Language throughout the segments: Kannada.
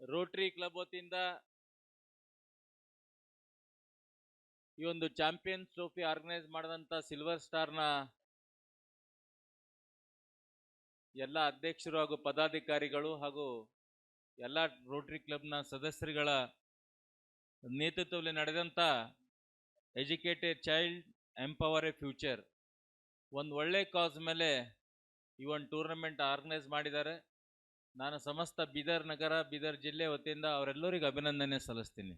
ರೋಟರಿ ಕ್ಲಬ್ ವತಿಯಿಂದ ಈ ಒಂದು ಚಾಂಪಿಯನ್ಸ್ ಟ್ರೋಫಿ ಆರ್ಗನೈಸ್ ಮಾಡಿದಂತ ಸಿಲ್ವರ್ ಸ್ಟಾರ್ನ ಎಲ್ಲ ಅಧ್ಯಕ್ಷರು ಹಾಗೂ ಪದಾಧಿಕಾರಿಗಳು ಹಾಗೂ ಎಲ್ಲ ರೋಟರಿ ಕ್ಲಬ್ನ ಸದಸ್ಯರುಗಳ ನೇತೃತ್ವದಲ್ಲಿ ನಡೆದಂಥ educated child empower a future ಒಂದು ಒಳ್ಳೆ ಕಾಸ್ ಮೇಲೆ ಈ ಒಂದು ಟೂರ್ನಮೆಂಟ್ ಆರ್ಗನೈಸ್ ಮಾಡಿದ್ದಾರೆ. ನಾನು ಸಮಸ್ತ ಬೀದರ್ ನಗರ, ಬೀದರ್ ಜಿಲ್ಲೆ ವತಿಯಿಂದ ಅವರೆಲ್ಲರಿಗೂ ಅಭಿನಂದನೆ ಸಲ್ಲಿಸ್ತೀನಿ.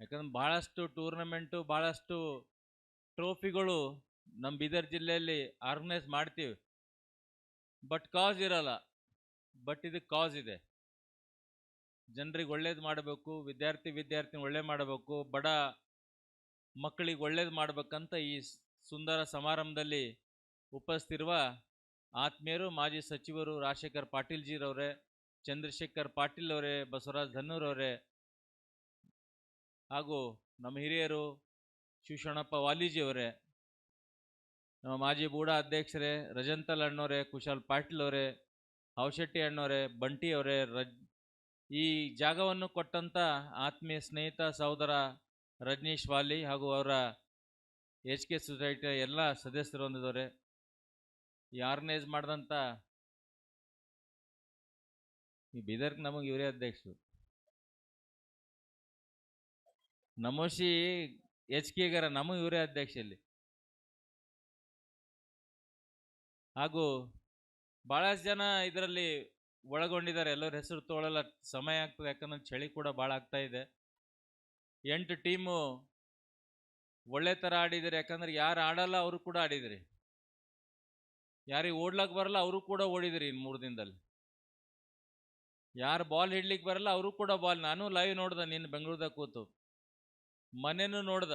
ಯಾಕಂದ್ರೆ ಭಾಳಷ್ಟು ಟೂರ್ನಮೆಂಟು ಭಾಳಷ್ಟು ಟ್ರೋಫಿಗಳು ನಮ್ಮ ಬೀದರ್ ಜಿಲ್ಲೆಯಲ್ಲಿ ಆರ್ಗನೈಸ್ ಮಾಡ್ತೀವಿ. ಬಟ್ ಕಾಸ್ ಇರಲ್ಲ. ಬಟ್ ಇದಕ್ಕೆ ಕಾಸ್ ಇದೆ. ಜನರಿಗೆ ಒಳ್ಳೇದು ಮಾಡಬೇಕು, ವಿದ್ಯಾರ್ಥಿ ವಿದ್ಯಾರ್ಥಿ ಒಳ್ಳೆ ಮಾಡಬೇಕು, ಬಡ ಮಕ್ಕಳಿಗೆ ಒಳ್ಳೇದು ಮಾಡಬೇಕಂತ ಈ ಸುಂದರ ಸಮಾರಂಭದಲ್ಲಿ ಉಪಸ್ಥಿರುವ ಆತ್ಮೀಯರು, ಮಾಜಿ ಸಚಿವರು ರಾಜಶೇಖರ್ ಪಾಟೀಲ್ ಜೀರವರೇ ಚಂದ್ರಶೇಖರ್ ಪಾಟೀಲ್ ಅವರೇ ಬಸವರಾಜ್ ಧನ್ನೂರ್ ಅವರೇ ಹಾಗೂ ನಮ್ಮ ಹಿರಿಯರು ಶಿವಶರಣಪ್ಪ ವಾಲಿಜಿ ಅವರೇ ನಮ್ಮ ಮಾಜಿ ಬೂಡ ಅಧ್ಯಕ್ಷರೇ ರಜಂತಲ್ ಅಣ್ಣವರೇ ಕುಶಾಲ್ ಪಾಟೀಲ್ ಅವರೇ ಹೌಶೆಟ್ಟಿ ಅಣ್ಣವರೇ ಬಂಟಿ ಅವರೇ ರಜ್ ಈ ಜಾಗವನ್ನು ಕೊಟ್ಟಂಥ ಆತ್ಮೀಯ ಸ್ನೇಹಿತ, ಸಹೋದರ ರಜನೀಶ್ ವಾಲಿ ಹಾಗೂ ಅವರ ಎಚ್ ಕೆ ಸೊಸೈಟಿಯ ಎಲ್ಲ ಸದಸ್ಯರು ಹೊಂದಿದವರೆ ಈ ಆರ್ಗನೈಸ್ ಮಾಡಿದಂಥ ಈ ಬೀದರ್ಗೆ ನಮಗೆ ಇವರೇ ಅಧ್ಯಕ್ಷರು. ನಮೋಶಿ ಎಚ್ ಕೆಗರ ನಮಗೆ ಇವರೇ ಅಧ್ಯಕ್ಷ ಇಲ್ಲಿ. ಹಾಗೂ ಬಹಳಷ್ಟು ಜನ ಇದರಲ್ಲಿ ಒಳಗೊಂಡಿದ್ದಾರೆ. ಎಲ್ಲರ ಹೆಸರು ತೋಳಲ್ಲ ಸಮಯ ಆಗ್ತದೆ. ಯಾಕಂದ್ರೆ ಚಳಿ ಕೂಡ ಭಾಳ ಆಗ್ತಾ ಇದೆ. ಎಂಟು ಟೀಮು ಒಳ್ಳೆ ಥರ ಆಡಿದ್ದಾರೆ. ಯಾಕಂದ್ರೆ ಯಾರು ಆಡಲ್ಲ, ಅವರು ಕೂಡ ಆಡಿದ್ರಿ ಯಾರಿಗೆ ಓಡ್ಲಕ್ಕೆ ಬರಲ್ಲ, ಅವರು ಕೂಡ ಓಡಿದ್ರಿ ಇನ್ನು ಮೂರು ದಿನದಲ್ಲಿ. ಯಾರು ಬಾಲ್ ಹಿಡ್ಲಿಕ್ಕೆ ಬರಲ್ಲ, ಅವರು ಕೂಡ ಬಾಲ್ ನಾನು ಲೈವ್ ನೋಡ್ದೆ ನಿನ್ನ ಬೆಂಗಳೂರದಾಗ ಕೂತು. ಮನೆನೂ ನೋಡ್ದ.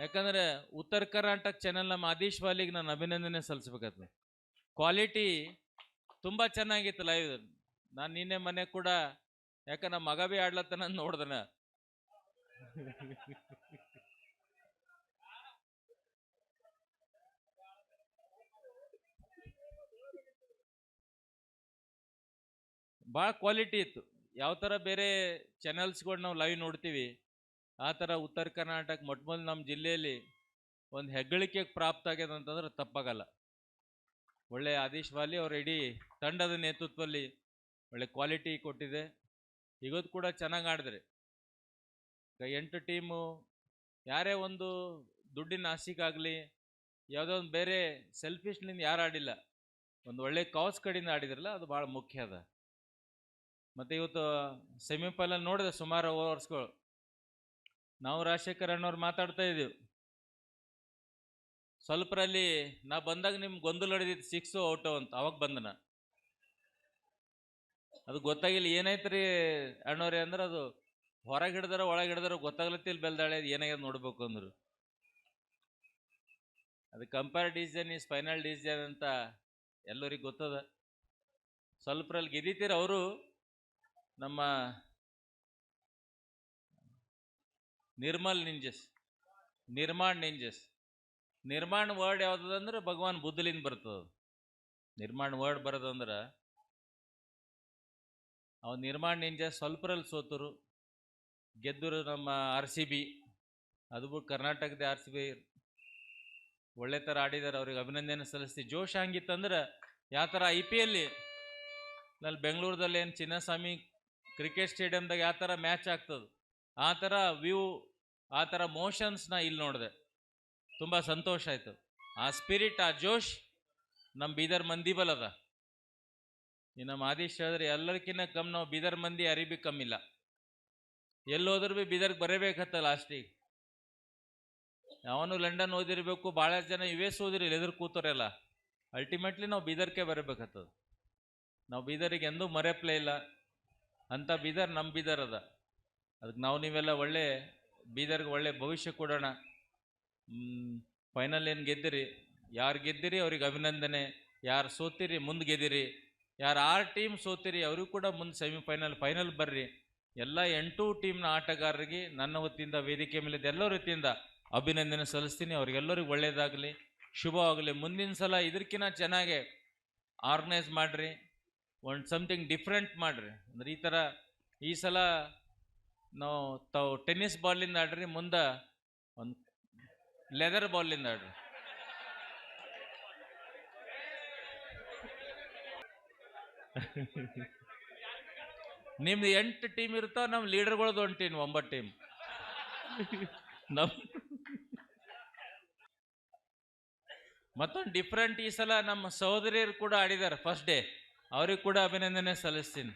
ಯಾಕಂದ್ರೆ ಉತ್ತರ ಕರ್ನಾಟಕ ಚಾನೆಲ್ ನಮ್ಮ ಆದೀಶ್ ವಾಲಿಗೆ ನಾನು ಅಭಿನಂದನೆ ಸಲ್ಲಿಸ್ಬೇಕಾಗ್ತದೆ ಕ್ವಾಲಿಟಿ ತುಂಬ ಚೆನ್ನಾಗಿತ್ತು ಲೈವ್ ನಾನು ನಿನ್ನೆ ಮನೆ ಕೂಡ ಯಾಕಂದ್ರೆ ನಮ್ಮ ಮಗ ಬಿ ಆಡ್ಲತ್ತನ ನೋಡ್ದನ ಭಾಳ ಕ್ವಾಲಿಟಿ ಇತ್ತು. ಯಾವ ಥರ ಬೇರೆ ಚಾನೆಲ್ಸ್ಗಳು ನಾವು ಲೈವ್ ನೋಡ್ತೀವಿ, ಆ ಥರ ಉತ್ತರ ಕರ್ನಾಟಕ ಮೊಟ್ಟ ನಮ್ಮ ಜಿಲ್ಲೆಯಲ್ಲಿ ಒಂದು ಹೆಗ್ಗಳಿಕೆಗೆ ಪ್ರಾಪ್ತ ಆಗ್ಯದ ಅಂತಂದ್ರೆ ತಪ್ಪಾಗಲ್ಲ. ಒಳ್ಳೆ ಆದೀಶ್ ವಾಲಿ ಅವ್ರ ಇಡೀ ತಂಡದ ನೇತೃತ್ವದಲ್ಲಿ ಒಳ್ಳೆ ಕ್ವಾಲಿಟಿ ಕೊಟ್ಟಿದೆ. ಇವತ್ತು ಕೂಡ ಚೆನ್ನಾಗಿ ಆಡಿದ್ರೆ. ಎಂಟು ಟೀಮು ಯಾರೇ ಒಂದು ದುಡ್ಡಿನ ಆಸೆಗಾಗಲಿ ಯಾವುದೋ ಒಂದು ಬೇರೆ ಸೆಲ್ಫಿಶ್ನಿಂದ ಯಾರು ಆಡಿಲ್ಲ, ಒಂದು ಒಳ್ಳೆ ಕಾಸ್ ಕಡೆಯಿಂದ ಆಡಿದ್ರಲ್ಲ, ಅದು ಭಾಳ ಮುಖ್ಯ ಅದ. ಮತ್ತು ಇವತ್ತು ಸೆಮಿಫೈನಲ್ ನೋಡಿದೆ ಸುಮಾರು ಓವರ್ಸ್ಗಳು ನಾವು ರಾಜಶೇಖರ್ ಅಣ್ಣವ್ರು ಮಾತಾಡ್ತಾ ಇದ್ದೀವಿ. ಸ್ವಲ್ಪರಲ್ಲಿ ನಾ ಬಂದಾಗ ನಿಮ್ಗೆ ಗೊಂದಲ ಹಿಡಿದಿತ್ತು ಸಿಕ್ಸು ಔಟು ಅಂತ, ಅವಾಗ ಬಂದನ ಅದು ಗೊತ್ತಾಗಿಲ್ಲ, ಏನಾಯ್ತ್ರಿ ಅಣ್ಣವ್ರಿ ಅಂದ್ರೆ ಅದು ಹೊರಗೆ ಹಿಡ್ದಾರ ಒಳಗೆ ಹಿಡ್ದಾರ ಗೊತ್ತಾಗ್ಲತ್ತಿಲ್ಲ ಬೆಲ್ದಾಳೆ, ಅದು ಏನಾಗ್ಯದ ನೋಡ್ಬೇಕು ಅಂದ್ರು. ಅದು compare decision is final decision ಅಂತ ಎಲ್ಲರಿಗೆ ಗೊತ್ತದ. ಸ್ವಲ್ಪರಲ್ಲಿ ಗೆದಿತೀರ ಅವರು ನಮ್ಮ ನಿರ್ಮಲ್ ನಿಂಜಸ್, ನಿರ್ಮಾಣ್ ನಿಂಜಸ್. ನಿರ್ಮಾಣ ವರ್ಡ್ ಯಾವ್ದದಂದ್ರೆ ಭಗವಾನ್ ಬುದ್ಧಲಿಂದ ಬರ್ತದ ನಿರ್ಮಾಣ ವರ್ಡ್ ಬರೋದಂದ್ರೆ ಅವ ನಿರ್ಮಾಣ ನಿಂಜ ಸ್ವಲ್ಪರಲ್ಲಿ ಸೋತರು, ಗೆದ್ದರು ನಮ್ಮ ಆರ್ ಸಿ ಬಿ. ಅದು ಕರ್ನಾಟಕದ ಆರ್ ಸಿ ಬಿ. ಒಳ್ಳೆ ಥರ ಆಡಿದ್ದಾರೆ ಅವ್ರಿಗೆ ಅಭಿನಂದನೆ ಸಲ್ಲಿಸಿ ಜೋಶ್ ಹಂಗಿತ್ತಂದ್ರೆ ಯಾವ ಥರ ಐ ಪಿ ಎಲ್ಲಿ ನಲ್ಲಿ ಬೆಂಗಳೂರದಲ್ಲಿ ಏನು ಚಿನ್ನಸ್ವಾಮಿ ಕ್ರಿಕೆಟ್ ಸ್ಟೇಡಿಯಮ್ದಾಗ ಯಾವ ಥರ ಮ್ಯಾಚ್ ಆಗ್ತದೆ, ಆ ಥರ ವ್ಯೂ, ಆ ಥರ ಮೋಷನ್ಸ್ನ ಇಲ್ಲಿ ನೋಡಿದೆ. ತುಂಬ ಸಂತೋಷ ಆಯಿತು. ಆ ಸ್ಪಿರಿಟ್, ಆ ಜೋಶ್ ನಮ್ಮ ಬೀದರ್ ಮಂದಿ ಬಲದ ಈ ನಮ್ಮ ಆದೇಶ ಹೇಳಿದ್ರೆ ಎಲ್ಲರಿಗಿನ್ನ ಕಮ್ಮಿ ನಾವು ಬೀದರ್ ಮಂದಿ ಅರಿಬಿ ಕಮ್ಮಿಲ್ಲ ಎಲ್ಲೋದ್ರೂ ಭೀ ಬೀದರ್ಗೆ ಬರಬೇಕತ್ತ ಲಾಸ್ಟಿಗೆ. ಯಾವನು ಲಂಡನ್ ಓದಿರಬೇಕು ಭಾಳ ಜನ ಯು ಎಸ್ ಓದಿರಿ ಎದುರು ಕೂತೋರೆಲ್ಲ. ಅಲ್ಟಿಮೇಟ್ಲಿ ನಾವು ಬೀದರ್ಗೆ ಬರಬೇಕತ್ತದ. ನಾವು ಬೀದರಿಗೆ ಎಂದೂ ಮರೆಯಪ್ಲೇ ಇಲ್ಲ. ಅಂತ ಬೀದರ್ ನಮ್ಮ ಬೀದರ್ ಅದ. ಅದಕ್ಕೆ ನಾವು ನೀವೆಲ್ಲ ಒಳ್ಳೆ ಬೀದರ್ಗೆ ಒಳ್ಳೆ ಭವಿಷ್ಯ ಕೊಡೋಣ. ಫೈನಲ್ ಏನು ಗೆದ್ದಿರಿ? ಯಾರು ಗೆದ್ದಿರಿ ಅವ್ರಿಗೆ ಅಭಿನಂದನೆ. ಯಾರು ಸೋತಿರಿ ಮುಂದೆ ಗೆದ್ದಿರಿ. ಯಾರು ಆರು ಟೀಮ್ ಸೋತಿರಿ ಅವ್ರಿಗೂ ಕೂಡ ಮುಂದೆ ಸೆಮಿಫೈನಲ್, ಫೈನಲ್ ಬರ್ರಿ. ಎಲ್ಲ ಎಂಟು ಟೀಮ್ನ ಆಟಗಾರರಿಗೆ ನನ್ನ ಹೊತ್ತಿಂದ ವೇದಿಕೆ ಮೇಲೆ ಎಲ್ಲರ ವತಿಯಿಂದ ಅಭಿನಂದನೆ ಸಲ್ಲಿಸ್ತೀನಿ. ಅವ್ರಿಗೆಲ್ಲರಿಗೂ ಒಳ್ಳೆಯದಾಗಲಿ ಶುಭವಾಗಲಿ. ಮುಂದಿನ ಸಲ ಇದಕ್ಕಿಂತ ಚೆನ್ನಾಗೆ ಆರ್ಗನೈಸ್ ಮಾಡ್ರಿ. ಒಂದು ಸಮಥಿಂಗ್ ಡಿಫ್ರೆಂಟ್ ಮಾಡಿರಿ. ಅಂದ್ರೆ ಈ ಥರ ಈ ಸಲ ನಾವು ತಾವು ಟೆನ್ನಿಸ್ ಬಾಲಿಂದ ಆಡ್ರಿ, ಮುಂದೆ ಒಂದು ಲೆದರ್ ಬಾಲಿಂದ ಆಡ್ರಿ. ನಿಮ್ದು ಎಂಟು ಟೀಮ್ ಇರ್ತಾವ ನಮ್ಮ ಲೀಡರ್ಗಳದ್ದು ಒಂದು ಟೀಮ್ ಒಂಬತ್ತು ಟೀಮ್ ನಮ್ ಮತ್ತೊಂದು ಡಿಫ್ರೆಂಟ್ ಈ ಸಲ ನಮ್ಮ ಸಹೋದರಿಯರು ಕೂಡ ಆಡಿದ್ದಾರೆ ಫಸ್ಟ್ ಡೇ ಅವ್ರಿಗೆ ಕೂಡ ಅಭಿನಂದನೆ ಸಲ್ಲಿಸ್ತೀನಿ.